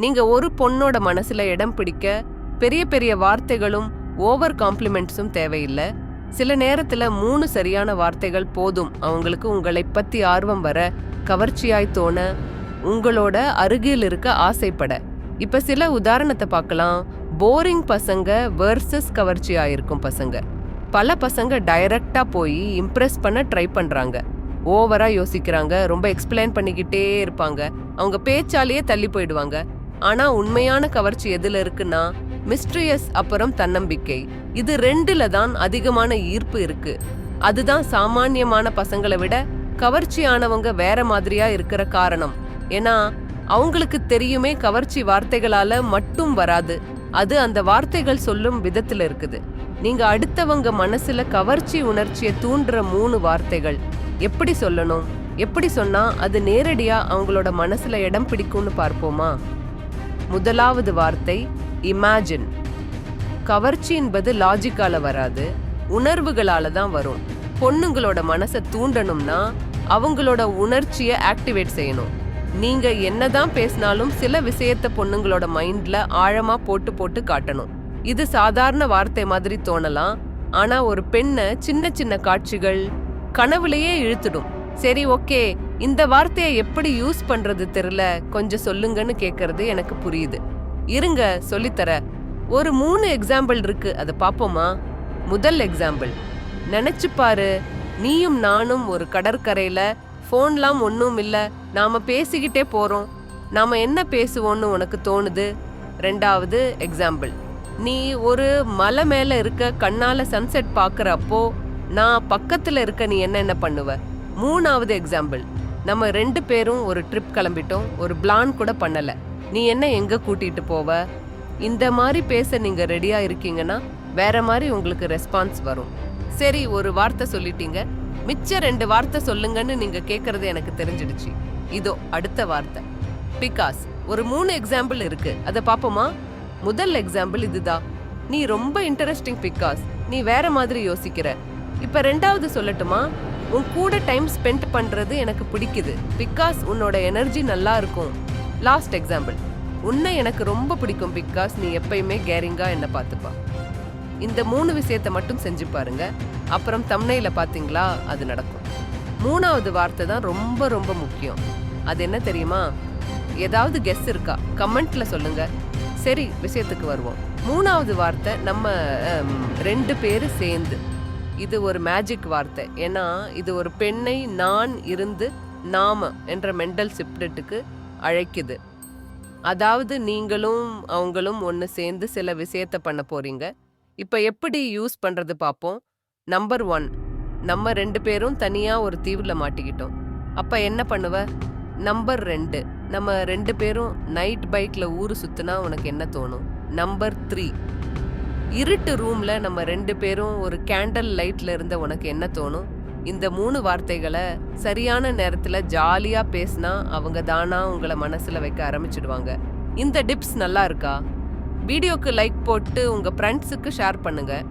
நீங்க ஒரு பொண்ணோட மனசுல இடம் பிடிக்க பெரிய பெரிய வார்த்தைகளும் ஓவர் காம்ப்ளிமெண்ட்ஸும் தேவையில்லை. சில நேரத்துல மூணு சரியான வார்த்தைகள் போதும். அவங்களுக்கு உங்களை பத்தி ஆர்வம் வர கவர்ச்சியாய் தோண உங்களோட அருகில் இருக்க ஆசைப்பட. இப்ப சில உதாரணத்தை பார்க்கலாம் போரிங் பசங்க வெர்சஸ் கவர்ச்சியா இருக்கும் பசங்க. பல பசங்க டைரக்டா போய் இம்ப்ரெஸ் பண்ண ட்ரை பண்றாங்க. ஓவரா யோசிக்கிறாங்க ரொம்ப எக்ஸ்பிளைன் பண்ணிக்கிட்டே இருப்பாங்க. அவங்க பேச்சாலேயே தள்ளி போயிடுவாங்க. ஆனா உண்மையான கவர்ச்சி எதுல இருக்குன்னா மிஸ்ட்ரியஸ் அப்புறம் தன்னம்பிக்கை. இது ரெண்டுல தான் அதிகமான ஈர்ப்பு இருக்கு. அதுதான் சாமானியமான பசங்களை விட கவர்ச்சியானவங்க வேற மாதிரியா இருக்கிற காரணம். ஏன்னா அவங்களுக்கு தெரியுமே கவர்ச்சி வார்த்தைகளால மட்டும் வராது. அது அந்த வார்த்தைகள் சொல்லும் விதத்துல இருக்குது. நீங்க அடுத்தவங்க மனசுல கவர்ச்சி உணர்ச்சியை தூண்டுற மூணு வார்த்தைகள். எப்படி சொல்லணும்? எப்படி சொன்னா அது நேரடியா அவங்களோட மனசுல இடம் பிடிக்கும்னு பார்ப்போமா? முதலாவது வார்த்தை இமேஜின் கவர்ச்சி என்பது லாஜிக்கால வராது உணர்வுகளால தான் வரும். பொண்ணுங்களோட மனசை தூண்டணும்னா அவங்களோட உணர்ச்சியை ஆக்டிவேட் செய்யணும். நீங்க என்னதான் பேசினாலும் சில விஷயத்த பொண்ணுங்களோட மைண்ட்ல ஆழமா போட்டு போட்டு காட்டணும். இது சாதாரண வார்த்தை மாதிரி தோணலாம் ஆனா ஒரு பெண்ணை சின்ன சின்ன காட்சிகள் கனவுலையே இழுத்துடும். சரி ஓகே இந்த வார்த்தையை எப்படி யூஸ் பண்றது தெரியல. கொஞ்சம் சொல்லுங்கன்னு கேட்கறது எனக்கு புரியுது. இருங்க சொல்லித்தர. ஒரு மூணு எக்ஸாம்பிள் இருக்கு. அதை பார்ப்போமா முதல் எக்ஸாம்பிள் நினைச்சு பாரு. நீயும் நானும் ஒரு கடற்கரையில ஃபோன்லாம் ஒன்றும் இல்லை. நாம பேசிக்கிட்டே போறோம். நாம என்ன பேசுவோன்னு உனக்கு தோணுது? ரெண்டாவது எக்ஸாம்பிள் நீ ஒரு மலை மேல இருக்க கண்ணால சன்செட் பாக்குறப்போ நான் பக்கத்துல இருக்க நீ என்ன என்ன பண்ணுவ? மூணாவது எக்ஸாம்பிள் நம்ம ரெண்டு பேரும் ஒரு ட்ரிப் கிளம்பிட்டோம். ஒரு பிளான் கூட பண்ணலை. நீ என்ன எங்கே கூட்டிகிட்டு போவ? இந்த மாதிரி பேச நீங்கள் ரெடியாக இருக்கீங்கன்னா வேற மாதிரி உங்களுக்கு ரெஸ்பான்ஸ் வரும். சரி ஒரு வார்த்தை சொல்லிட்டீங்க. மிச்ச ரெண்டு வார்த்தை சொல்லுங்கன்னு நீங்கள் கேட்குறது எனக்கு தெரிஞ்சிடுச்சு. இதோ அடுத்த வார்த்தை. பிகாஸ் ஒரு மூணு எக்ஸாம்பிள் இருக்கு. அதை பார்ப்போமா முதல் எக்ஸாம்பிள் இதுதான் நீ ரொம்ப இன்ட்ரெஸ்டிங் பிகாஸ் நீ வேற மாதிரி யோசிக்கிற. இப்போ ரெண்டாவது சொல்லட்டுமா? உன் கூட டைம் ஸ்பெண்ட் பண்ணுறது எனக்கு பிடிக்குது. பிகாஸ் உன்னோட எனர்ஜி நல்லா இருக்கும். லாஸ்ட் எக்ஸாம்பிள் உன்னை எனக்கு ரொம்ப பிடிக்கும் பிகாஸ் நீ எப்பயுமே கேரிங்காக என்னை பார்த்துப்பா. இந்த மூணு விஷயத்தை மட்டும் செஞ்சு பாருங்க. அப்புறம் தம்னையில் பார்த்தீங்களா? அது நடக்கும். மூணாவது வார்த்தை தான் ரொம்ப ரொம்ப முக்கியம். அது என்ன தெரியுமா? ஏதாவது கெஸ் இருக்கா? கமெண்ட்ல சொல்லுங்க. சரி விஷயத்துக்கு வருவோம். மூணாவது வார்த்தை நம்ம ரெண்டு பேர் சேர்ந்து. இது ஒரு மேஜிக் வார்த்தை. ஏன்னா இது ஒரு பெண்ணை நான் இருந்து நாம என்ற மெண்டல் சிப்ரெட்டுக்கு அழைக்குது. அதாவது நீங்களும் அவங்களும் ஒன்று சேர்ந்து சில விஷயத்த பண்ண போறீங்க. இப்போ எப்படி யூஸ் பண்ணுறது பார்ப்போம் நம்பர் ஒன் நம்ம ரெண்டு பேரும் தனியாக ஒரு தீவில் மாட்டிக்கிட்டோம். அப்போ என்ன பண்ணுவ? நம்பர் ரெண்டு நம்ம ரெண்டு பேரும் நைட் பைக்கில் ஊர் சுற்றினா உனக்கு என்ன தோணும்? நம்பர் த்ரீ இருட்டு ரூம்ல நம்ம ரெண்டு பேரும் ஒரு கேண்டல் லைட்ல இருந்த உனக்கு என்ன தோணும்? இந்த மூணு வார்த்தைகளை சரியான நேரத்துல ஜாலியா பேசினா அவங்க தானா உங்களை மனசுல வைக்க ஆரம்பிச்சிடுவாங்க. இந்த டிப்ஸ் நல்லா இருக்கா? வீடியோக்கு லைக் போட்டு உங்க ஃப்ரெண்ட்ஸுக்கு ஷேர் பண்ணுங்க.